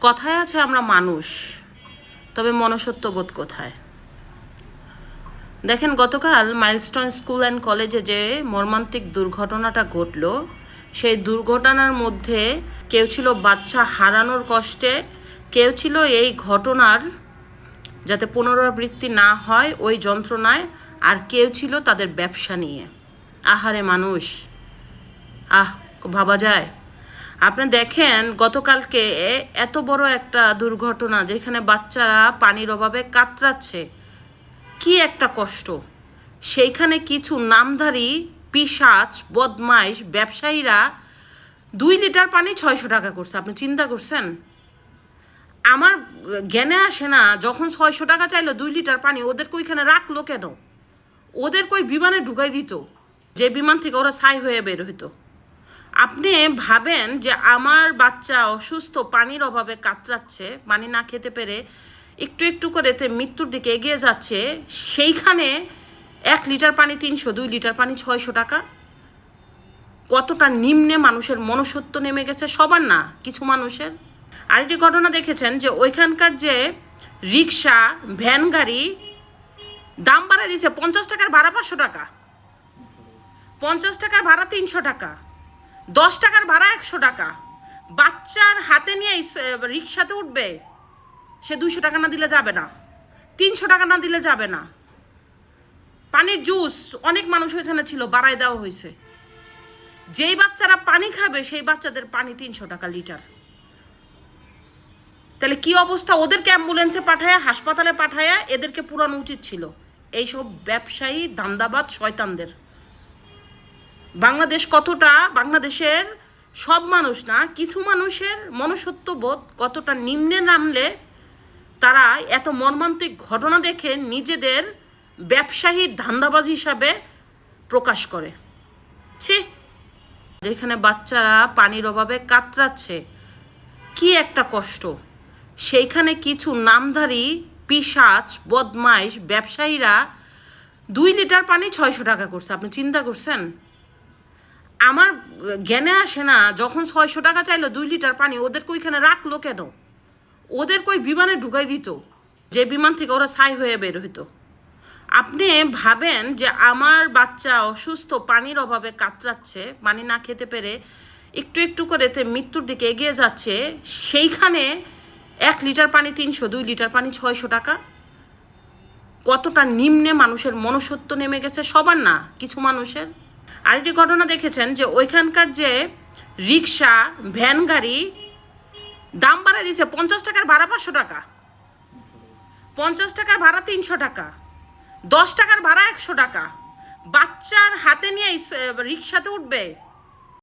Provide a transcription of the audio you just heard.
কথায় আছে আমরা মানুষ, তবে মনসত্ব বোধ কোথায়? দেখেন, গতকাল মাইলস্টোন স্কুল অ্যান্ড কলেজে যে মর্মান্তিক দুর্ঘটনাটা ঘটল, সেই দুর্ঘটনার মধ্যে কেউ ছিল বাচ্চা হারানোর কষ্টে, কেউ ছিল এই ঘটনার যাতে পুনরাবৃত্তি না হয় ওই যন্ত্রণায়, আর কেউ ছিল তাদের ব্যবসা নিয়ে। আহারে মানুষ! আহ ভাবা যায়। আপনি দেখেন, গতকালকে এত বড় একটা দুর্ঘটনা যেখানে বাচ্চারা পানির অভাবে কাতরাচ্ছে। কি একটা কষ্ট। সেইখানে কিছু নামধারী, পিসাচ, বদমাইশ, ব্যবসায়ীরা দুই লিটার পানি ছয়শো টাকা করছে। আপনি চিন্তা করছেন? আমার জ্ঞানে আসে না, যখন ছয়শো টাকা চাইলো দুই লিটার পানি, ওদেরকে ওইখানে রাখল কেন? ওদের কই বিমানে ঢুকাই দিত, যে বিমান থেকে ওরা ছাই হয়ে বের হইতো। আপনি ভাবেন যে আমার বাচ্চা অসুস্থ, পানির অভাবে কাতরাচ্ছে, পানি না খেতে পেরে একটু একটু করে তে মৃত্যুর দিকে এগিয়ে যাচ্ছে, সেইখানে এক লিটার পানি তিনশো, দুই লিটার পানি ছয়শো টাকা? কতটা নিম্নে মানুষের মনুষ্যত্ব নেমে গেছে? সবার না, কিছু মানুষের। আরেকটি ঘটনা দেখেছেন যে ওইখানকার যে রিক্সা ভ্যান গাড়ি, দাম বাড়ায় দিয়েছে পঞ্চাশ টাকার ভাড়া পাঁচশো টাকা। পঞ্চাশ টাকার ভাড়া তিনশো টাকা। দশ টাকার ভাড়া একশো টাকা। বাচ্চার হাতে নিয়ে রিক্সাতে উঠবে, সে দুশো টাকা না দিলে যাবে না, তিনশো টাকা না দিলে যাবে না। পানির জুস অনেক মানুষ ওইখানে ছিল, বাড়ায় দেওয়া হয়েছে। যেই বাচ্চারা পানি খাবে, সেই বাচ্চাদের পানি তিনশো টাকা লিটার। তাহলে কি অবস্থা? ওদেরকে অ্যাম্বুলেন্সে পাঠায়া, হাসপাতালে পাঠায়া এদেরকে পুরানো উচিত ছিল। এইসব ব্যবসায়ী দান্দাবাদ শয়তানদের। বাংলাদেশ কতটা বাংলাদেশের সব মানুষ না, কিছু মানুষের মনুষ্যত্ববোধ কতটা নিম্নে নামলে তারা এত মর্মান্তিক ঘটনা দেখে নিজেদের ব্যবসায়ী ধান্দাবাজ হিসাবে প্রকাশ করে। ছি! যেখানে বাচ্চারা পানির অভাবে কাতরাচ্ছে, কি একটা কষ্ট। সেইখানে কিছু নামধারী পিসাচ বদমাইশ ব্যবসায়ীরা দুই লিটার পানি ছয়শো টাকা করছে। আপনি চিন্তা করছেন? আমার জ্ঞানে আসে না, যখন ছয়শো টাকা চাইলো দুই লিটার পানি ওদেরকে ওইখানে রাখল কেন? ওদের কই বিমানে ঢুকাই দিত, যে বিমান থেকে ওরা ছাই হয়ে বের হইতো। আপনি ভাবেন যে আমার বাচ্চা অসুস্থ, পানির অভাবে কাতরাচ্ছে, পানি না খেতে পেরে একটু একটু করে এতে মৃত্যুর দিকে এগিয়ে যাচ্ছে, সেইখানে এক লিটার পানি তিনশো, দুই লিটার পানি ছয়শো টাকা? কতটা নিম্নে মানুষের মনুষ্যত্ব নেমে গেছে? সবার না, কিছু মানুষের। আরেকটি ঘটনা দেখেছেন যে ওইখানকার যে রিক্সা ভ্যান গাড়ি, দাম বাড়ায় দিয়েছে। পঞ্চাশ টাকার ভাড়া পাঁচশো টাকা। পঞ্চাশ টাকার ভাড়া তিনশো টাকা। দশ টাকার ভাড়া একশো টাকা। বাচ্চার হাতে নিয়ে রিক্সাতে উঠবে।